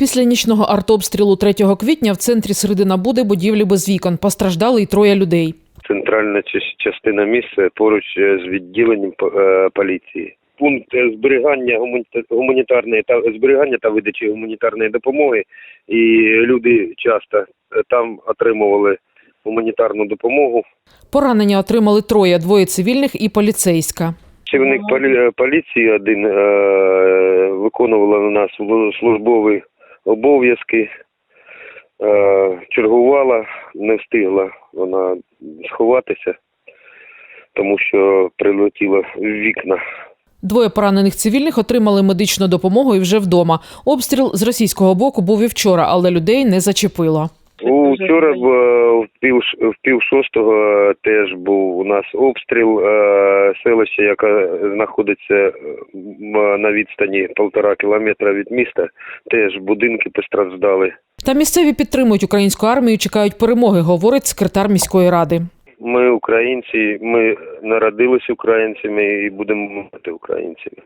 Після нічного артобстрілу 3 квітня в центрі Середина буде будівлі без вікон. Постраждали й троє людей. центральна ча- частина міста поруч е, з відділенням е, поліції. Пункт е, зберігання гуманіта- гуманітарної та зберігання та видачі гуманітарної допомоги, і люди часто там отримували гуманітарну допомогу. Поранення отримали троє: двоє цивільних і поліцейська. Працівник полі- поліції один виконувала на нас слу- службові обов'язки, е, чергувала, не встигла вона сховатися, тому що прилетіла в вікна. Двоє поранених цивільних отримали медичну допомогу і вже вдома. Обстріл з російського боку був і вчора, але людей не зачепило. Вчора в, е, в пів в пів шостого теж був у нас обстріл е, селища, яке знаходиться е, на відстані полтора кілометра від міста. Теж будинки постраждали. Та місцеві підтримують українську армію, чекають перемоги, говорить секретар міської ради. Ми українці, ми народилися українцями і будемо бути українцями.